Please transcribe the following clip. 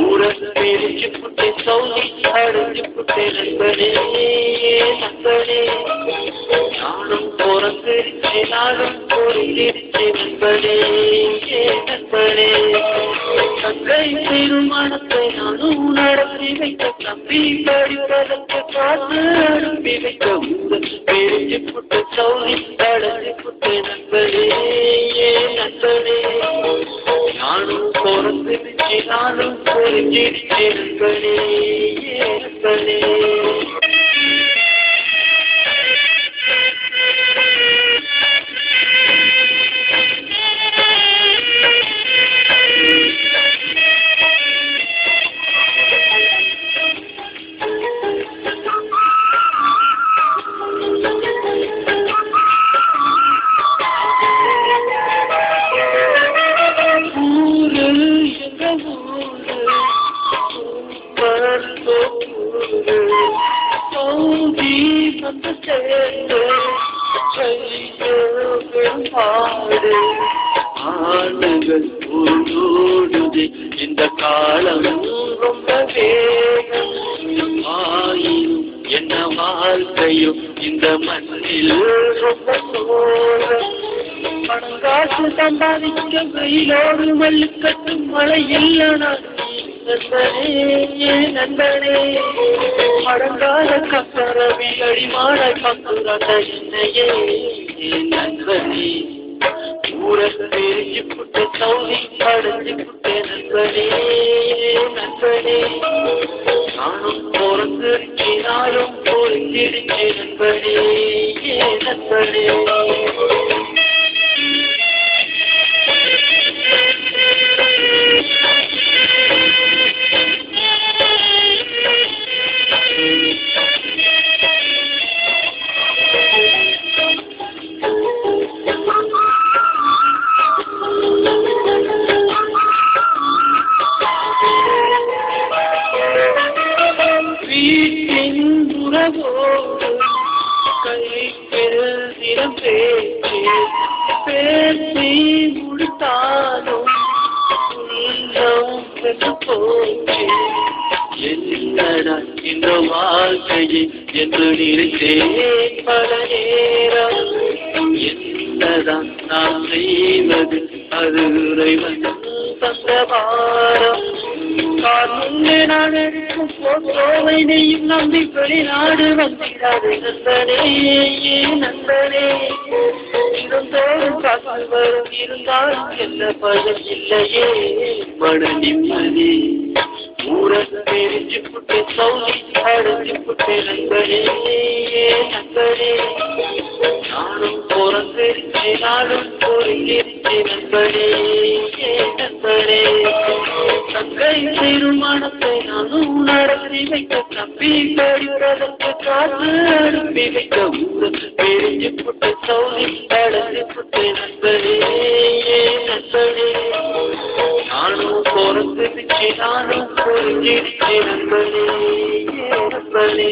ஊரல் பிரிச்சு புட்டை சௌலி அடைஞ்சு புட்டை நண்பனே நண்பனே நானும் பிறந்திருச்சு நானும் பொறிந்திருச்சு நண்பனே நண்பனே தங்கை திருமணத்தை நானும் நடத்தி வைத்த தம்பி படிப்பதற்கு பார்த்து அனுப்பி வைக்க எழுதி புட்ட சௌரி சௌலி புட்ட புட்டை நண்பனே நண்பனே நானும் பிறந்திருச்சு நானும் பொறிஞ்சிருச்சு நண்பனே நண்பனே. வந்து சேர்ந்து பாடு ஆளுகள் ஊரோடுது இந்த காலம் ரொம்ப வேகம் ஆயினும் என்ன வாழ்க்கையும் இந்த மண்ணில் ரொம்ப பணம் காசு சம்பாதிக்க வெயிலோடு மல்லுக்கட்டும் மழை இல்லைனா நண்பனே நண்பனே. மடங்காத கக்கரவி அடிமான கக்குறத என்னையே. நண்பனே ஊரல் பிரிச்சு புட்ட சௌதி அடைஞ்சு புட்ட நண்பனே நண்பனே. நானும் பிறந்திருச்சு நானும் பொறிஞ்சிருச்சு நண்பனே நண்பனே. கைப்பில் தினம் பேச்சு பேசி முடித்தாலும் போச்சு. என்னடா இந்த வாழ்க்கையை என்று நினைத்தேன் பல நேரம். என்னதான் நான் செய்வது? அது இறைவன். தந்த பாரம் நான் முன்னே நான் எடுக்கும் போட்டோவை நீயும் நம்பி வெளிநாடு வந்திடாது நண்பனே நண்பனே. இருந்தோறும் காசு வரும் இருந்தாலும் என்ன பயம் இல்லையே. மன நிம்மதி. ஊரல் தெரிஞ்சு புட்டு சௌதி அடைஞ்சு புட்டு நண்பனே நண்பனே. நானும் பிறந்திருச்சு நானும் பொறிந்திருச்சு நண்பனே நண்பனே தங்கை திருமணத்தை நானும் நடத்தி வைக்க தம்பி படிவதற்கு காத்து அனுப்பி வைக்க ஊரல் பெரிஞ்சு புட்ட சௌரி அடைஞ்சு புட்ட நண்பரே நண்பரே. நானும் பிறந்திருச்சு நானும் பொறிஞ்சிருச்சு நண்பரே நண்பனே